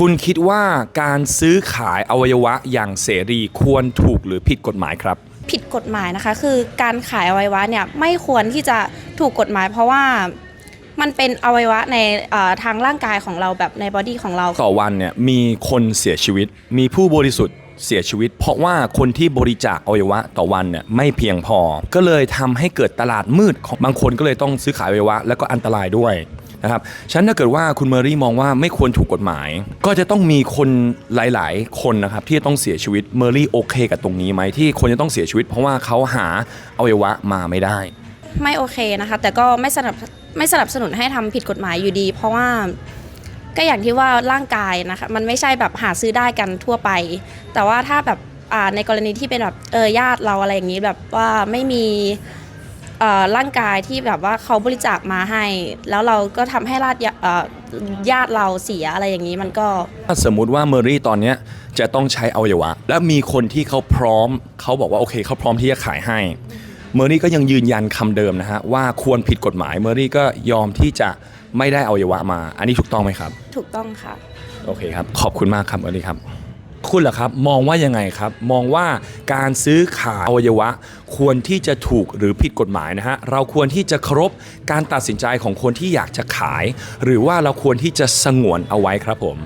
คุณคิดว่าการซื้อขายอวัยวะอย่างเสรีควรถูกหรือผิดกฎหมายครับ ผิดกฎหมายนะคะ คือการขายอวัยวะเนี่ยไม่ควรที่จะถูกกฎหมาย เพราะว่ามันเป็นอวัยวะในเอ่อทางร่างกายของเราแบบในบอดี้ของเรา ต่อวันเนี่ยมีคนเสียชีวิต มีผู้บริสุทธิ์เสียชีวิต เพราะว่าคนที่บริจาคอวัยวะต่อวันเนี่ยไม่เพียงพอ ก็เลยทำให้เกิดตลาดมืดของบางคนก็เลยต้องซื้อขายอวัยวะแล้วก็อันตรายด้วย นะครับฉันถ้าเกิดว่าคุณเมอรี่มองว่าไม่ควรถูกกฎหมาย ก็จะต้องมีคนหลาย ๆ คนนะครับที่จะต้องเสียชีวิตเมอรี่โอเค กับตรงนี้ไหมที่คนจะต้องเสียชีวิต เพราะว่าเขาหาอวัยวะมาไม่ได้ ไม่โอเคนะคะแต่ก็ไม่สนับไม่สนับสนุนให้ทำผิดกฎหมายอยู่ดี เพราะว่าก็อย่างที่ว่าร่างกายนะคะมันไม่ใช่แบบหาซื้อได้กันทั่วไป แต่ว่าถ้าแบบอ่าในกรณีที่เป็นแบบเออญาติเราอะไรอย่างนี้แบบว่าไม่มี ร่างกายที่แบบว่าเขาบริจาคมาให้ แล้วเราก็ทำให้ญาติเอ่อญาติเราเสียอะไรอย่างนี้มันก็ ถ้าสมมุติว่าเมอรี่ตอนเนี้ยจะต้องใช้อวัยวะ และมีคนที่เขาพร้อมเขาบอกว่าโอเคเขาพร้อมที่จะขายให้ เมอรี่ก็ยังยืนยันคำเดิมนะฮะว่าควรผิดกฎหมายเมอรี่ก็ยอมที่จะไม่ได้อวัยวะมา อันนี้ถูกต้องไหมครับ ถูกต้องค่ะ โอเคครับ ขอบคุณมากครับเมอรี่ครับ คุณล่ะครับมองว่ายังไงครับ มองว่าการซื้อขายอวัยวะ ควรที่จะถูกหรือผิดกฎหมายนะฮะเราควรที่จะเคารพการตัดสินใจของคนที่อยากจะขาย หรือว่าเราควรที่จะสงวนเอาไว้ครับผม